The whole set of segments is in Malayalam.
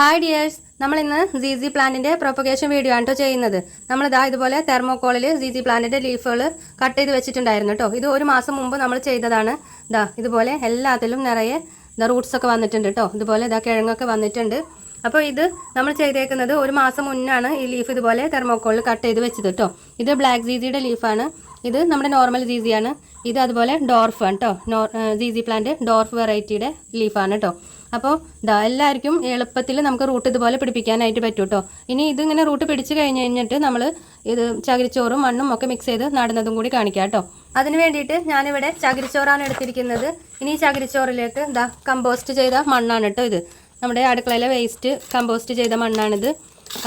ഹായ് ഡിയേഴ്സ് നമ്മൾ ഇന്ന് സി സി പ്ലാന്റിന്റെ പ്രൊപ്പഗേഷൻ വീഡിയോ ആണ് കേട്ടോ ചെയ്യുന്നത്. നമ്മൾ ഇതാ ഇതുപോലെ തെർമോക്കോളിൽ സി സി പ്ലാന്റിന്റെ ലീഫുകൾ കട്ട് ചെയ്ത് വെച്ചിട്ടുണ്ടായിരുന്നു കേട്ടോ ഇത് ഒരു മാസം മുമ്പ് നമ്മൾ ചെയ്തതാണ്. ഇതാ ഇതുപോലെ എല്ലാത്തിലും നിറയെ ഇതാ റൂട്ട്സ് ഒക്കെ വന്നിട്ടുണ്ട് കേട്ടോ ഇതുപോലെ ഇതാ കിഴങ്ങൊക്കെ വന്നിട്ടുണ്ട്. അപ്പോൾ ഇത് നമ്മൾ ചെയ്തേക്കുന്നത് ഒരു മാസം മുന്നാണ് ഈ ലീഫ് ഇതുപോലെ തെർമോക്കോളിൽ കട്ട് ചെയ്ത് വെച്ചത് കേട്ടോ ഇത് ബ്ലാക്ക് സീസിയുടെ ലീഫാണ് ഇത് നമ്മുടെ നോർമൽ സീസിയാണ് ഇത് അതുപോലെ ഡോർഫ് ആണ് കേട്ടോ നോ പ്ലാന്റ് ഡോർഫ് വെറൈറ്റിയുടെ ലീഫാണ് കേട്ടോ അപ്പോൾ ഇതാ എല്ലാവർക്കും എളുപ്പത്തിൽ നമുക്ക് റൂട്ട് ഇതുപോലെ പിടിപ്പിക്കാനായിട്ട് പറ്റും കേട്ടോ ഇനി ഇതിങ്ങനെ റൂട്ട് പിടിച്ച് കഴിഞ്ഞ് കഴിഞ്ഞിട്ട് നമ്മൾ ഇത് ചകിരിച്ചോറും മണ്ണും ഒക്കെ മിക്സ് ചെയ്ത് നടുന്നതും കൂടി കാണിക്കാം കേട്ടോ അതിന് വേണ്ടിയിട്ട് ഞാനിവിടെ ചകിരിച്ചോറാണ് എടുത്തിരിക്കുന്നത്. ഇനി ചകിരിച്ചോറിലേക്ക് ഇതാ കമ്പോസ്റ്റ് ചെയ്ത മണ്ണാണ് കേട്ടോ ഇത്. നമ്മുടെ അടുക്കളയിലെ വേസ്റ്റ് കമ്പോസ്റ്റ് ചെയ്ത മണ്ണാണിത്.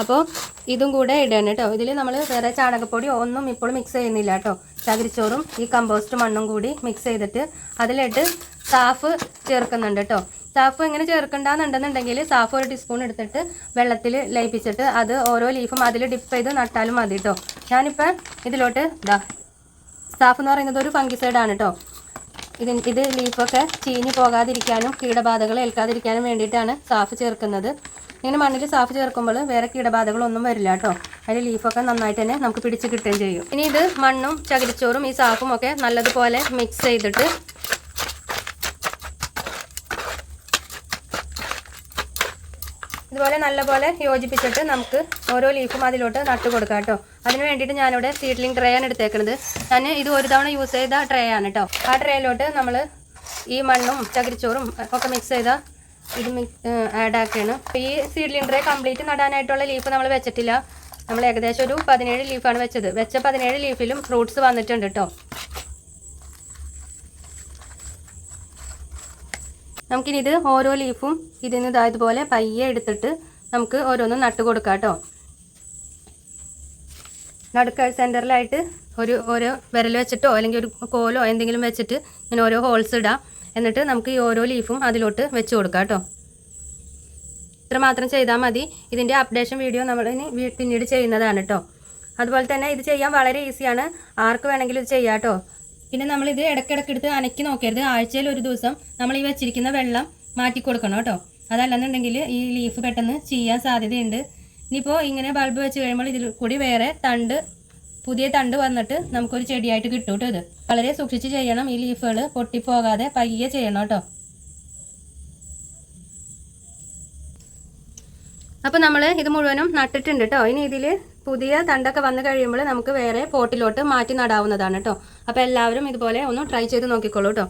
അപ്പോൾ ഇതും കൂടെ ഇടണം കേട്ടോ ഇതിൽ നമ്മൾ വേറെ ചാണകപ്പൊടി ഒന്നും ഇപ്പോൾ മിക്സ് ചെയ്യുന്നില്ല കേട്ടോ ചകിരിച്ചോറും ഈ കമ്പോസ്റ്റ് മണ്ണും കൂടി മിക്സ് ചെയ്തിട്ട് അതിലിട്ട് സാഫ് ചേർക്കുന്നുണ്ട് കേട്ടോ സാഫ് ഇങ്ങനെ ചേർക്കണ്ടെന്നുണ്ടെന്നുണ്ടെങ്കിൽ സാഫ് ഒരു ടീസ്പൂൺ എടുത്തിട്ട് വെള്ളത്തിൽ ലയിപ്പിച്ചിട്ട് അത് ഓരോ ലീഫും അതിൽ ഡിപ്പ് ചെയ്ത് നട്ടാലും മതി കേട്ടോ ഞാനിപ്പോൾ ഇതിലോട്ട് ഇതാ സാഫ് എന്ന് പറയുന്നത് ഒരു ഫംഗിസൈഡാണ് കേട്ടോ ഇത് ഇത് ലീഫൊക്കെ ചീഞ്ഞ് പോകാതിരിക്കാനും കീടബാധകൾ ഏൽക്കാതിരിക്കാനും വേണ്ടിയിട്ടാണ് സാഫ് ചേർക്കുന്നത്. ഇങ്ങനെ മണ്ണിൽ സാഫ് ചേർക്കുമ്പോൾ വേറെ കീടബാധകളൊന്നും വരില്ല കേട്ടോ. അതിൽ ലീഫൊക്കെ നന്നായിട്ട് തന്നെ നമുക്ക് പിടിച്ച് കിട്ടുകയും ചെയ്യും. ഇനി ഇത് മണ്ണും ചകിരിച്ചോറും ഈ സാഫും ഒക്കെ നല്ലതുപോലെ മിക്സ് ചെയ്തിട്ട് ഇതുപോലെ നല്ലപോലെ യോജിപ്പിച്ചിട്ട് നമുക്ക് ഓരോ ലീഫും അതിലോട്ട് നട്ട് കൊടുക്കാം കേട്ടോ. അതിന് വേണ്ടിയിട്ട് ഞാനിവിടെ സീഡ്ലിംഗ് ട്രേ ആണ് എടുത്തേക്കുന്നത് ഞാൻ ഇത് ഒരു തവണ യൂസ് ചെയ്ത ട്രേ ആണ് കേട്ടോ. ആ ട്രേയിലോട്ട് നമ്മൾ ഈ മണ്ണും ചകിരിച്ചോറും ഒക്കെ മിക്സ് ചെയ്ത ഇത് ആഡ് ആക്കുകയാണ്. ഈ സീഡ്ലിംഗ് ട്രേ കംപ്ലീറ്റ് നടാനായിട്ടുള്ള ലീഫ് നമ്മൾ വെച്ചിട്ടില്ല. നമ്മൾ ഏകദേശം ഒരു പതിനേഴ് ലീഫാണ് വെച്ചത്. വെച്ച പതിനേഴ് ലീഫിലും ഫ്രൂട്ട്സ് വന്നിട്ടുണ്ട് കേട്ടോ. നമുക്കിനി ഇത് ഓരോ ലീഫും ഇതിൽ നിന്ന് ഇതായതുപോലെ പയ്യെ എടുത്തിട്ട് നമുക്ക് ഓരോന്നും നട്ട് കൊടുക്കാം കേട്ടോ നടുക്ക സെന്ററിലായിട്ട് ഒരു ഓരോ വിരൽ വെച്ചിട്ടോ അല്ലെങ്കിൽ ഒരു കോലോ എന്തെങ്കിലും വെച്ചിട്ട് ഇങ്ങനെ ഓരോ ഹോൾസ് ഇടാം. എന്നിട്ട് നമുക്ക് ഈ ഓരോ ലീഫും അതിലോട്ട് വെച്ച് കൊടുക്കാം കേട്ടോ ഇത്ര മാത്രം ചെയ്താൽ മതി. ഇതിന്റെ അപ്ഡേഷൻ വീഡിയോ നമ്മൾ ഇനി പിന്നീട് ചെയ്യുന്നതാണ് കേട്ടോ അതുപോലെ തന്നെ ഇത് ചെയ്യാൻ വളരെ ഈസിയാണ് ആർക്ക് വേണമെങ്കിലും ഇത് ചെയ്യാം കേട്ടോ പിന്നെ നമ്മൾ ഇത് ഇടയ്ക്കിടയ്ക്ക് എടുത്ത് അനക്കി നോക്കരുത്. ആഴ്ചയിൽ ഒരു ദിവസം നമ്മൾ ഈ വെച്ചിരിക്കുന്ന വെള്ളം മാറ്റി കൊടുക്കണം കേട്ടോ. അതല്ലെന്നുണ്ടെങ്കിൽ ഈ ലീഫ് പെട്ടെന്ന് ചെയ്യാൻ സാധ്യതയുണ്ട്. ഇനിയിപ്പോൾ ഇങ്ങനെ ബൾബ് വെച്ച് കഴിയുമ്പോൾ ഇതിൽ കൂടി വേറെ തണ്ട് പുതിയ തണ്ട് വന്നിട്ട് നമുക്കൊരു ചെടിയായിട്ട് കിട്ടും കേട്ടോ ഇത്. വളരെ സൂക്ഷിച്ച് ചെയ്യണം ഈ ലീഫുകൾ പൊട്ടിപ്പോകാതെ പയ്യെ ചെയ്യണം കേട്ടോ. അപ്പോൾ നമ്മൾ ഇത് മുഴുവനും നട്ടിട്ടുണ്ട് കേട്ടോ ഇനി ഇതിൽ പുതിയ തണ്ടൊക്കെ വന്നു കഴിയുമ്പോൾ നമുക്ക് വേറെ പോട്ടിലോട്ട് മാറ്റി നടാവുന്നതാണ് കേട്ടോ അപ്പോൾ എല്ലാവരും ഇതുപോലെ ഒന്ന് ട്രൈ ചെയ്ത് നോക്കിക്കോളൂ കേട്ടോ